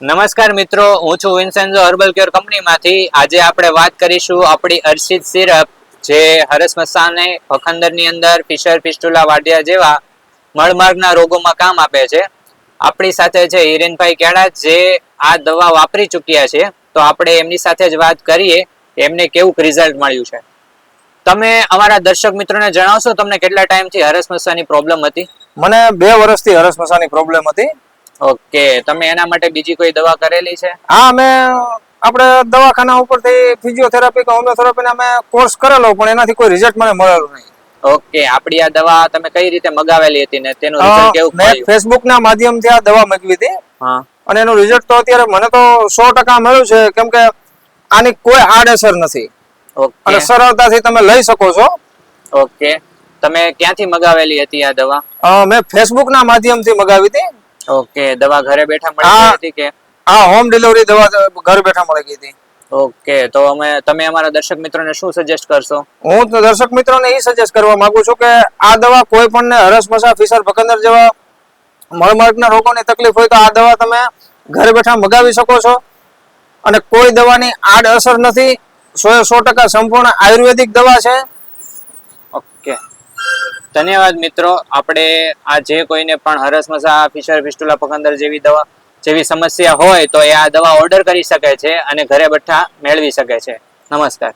નમસ્કાર મિત્રો, હું છું વિન્સેન્ઝો હર્બલ કેર કંપનીમાંથી આજે આપણે વાત કરીશું આપણી અર્શિત સિરપ, જે હરસ મસાને પખંદરની અંદર ફિશર, ફિસ્ટુલા વાડિયા જેવા મળમાર્ગના રોગોમાં કામ આપે છે. આપણી સાથે છે હિરેનભાઈ કેળા, જે આ દવા વાપરી ચૂક્યા છે. તો આપણે એમની સાથે જ વાત કરીએ, એમને કેવું રિઝલ્ટ મળ્યું છે. તમે અમારા દર્શક મિત્રોને જણાવશો, તમને કેટલા ટાઈમથી હરસ મસાની પ્રોબ્લેમ હતી? મને બે વર્ષથી હરસ મસાની પ્રોબ્લેમ હતી. ઓકે તમે એના માટે બીજી કોઈ દવા કરેલી છે? હા અમે આપણે દવાખાના ઉપરથી ફિઝિયોથેરાપી કે હોમિયોથેરાપી અમે કોર્સ કરેલો પણ એનાથી કોઈ રિઝલ્ટ મને મળેલું નહીં. ઓકે આપણી આ દવા તમે કઈ રીતે મગાવેલી હતી ને તેનું રિઝલ્ટ કેવું મેં ફેસબુક ના માધ્યમથી આ દવા મગાવી હતી. હા. અને એનું રિઝલ્ટ તો અત્યારે મને તો સો ટકા મળ્યું છે કેમ કે આની કોઈ આડઅસર નથી. અને સરળતાથી તમે લઈ શકો છો. ઓકે. તમે ક્યાંથી મગાવેલી હતી આ દવા? મેં ફેસબુક ના માધ્યમથી મગાવી હતી. ઓકે દવા ઘરે બેઠા મળી હતી કે? હા હોમ ડિલિવરી દવા ઘર બેઠા મળી ગઈ હતી. ઓકે તો અમે તમે અમારા દર્શક મિત્રોને શું સજેસ્ટ કરશો? હું તો દર્શક મિત્રોને એ સજેસ્ટ કરવા માંગુ છું કે આ દવા કોઈ પણ હરસમસા ફિસર ભકંદર જેવા મળમાર્ગના રોગોની તકલીફ હોય તો આ દવા તમે ઘરે બેઠા મગાવી શકો છો. અને કોઈ દવાની આડ અસર નથી. સો સો ટકા સંપૂર્ણ આયુર્વેદિક દવા છે. ઓકે. ધન્યવાદ મિત્રો. આપણે આ જે કોઈને પણ હરસ મસા, ફિશર ફિસ્ટુલા પકંદર જેવી દવા, જેવી સમસ્યા હોય તો એ આ દવા ઓર્ડર કરી શકે છે અને ઘરે બેઠા મેળવી શકે છે. નમસ્કાર.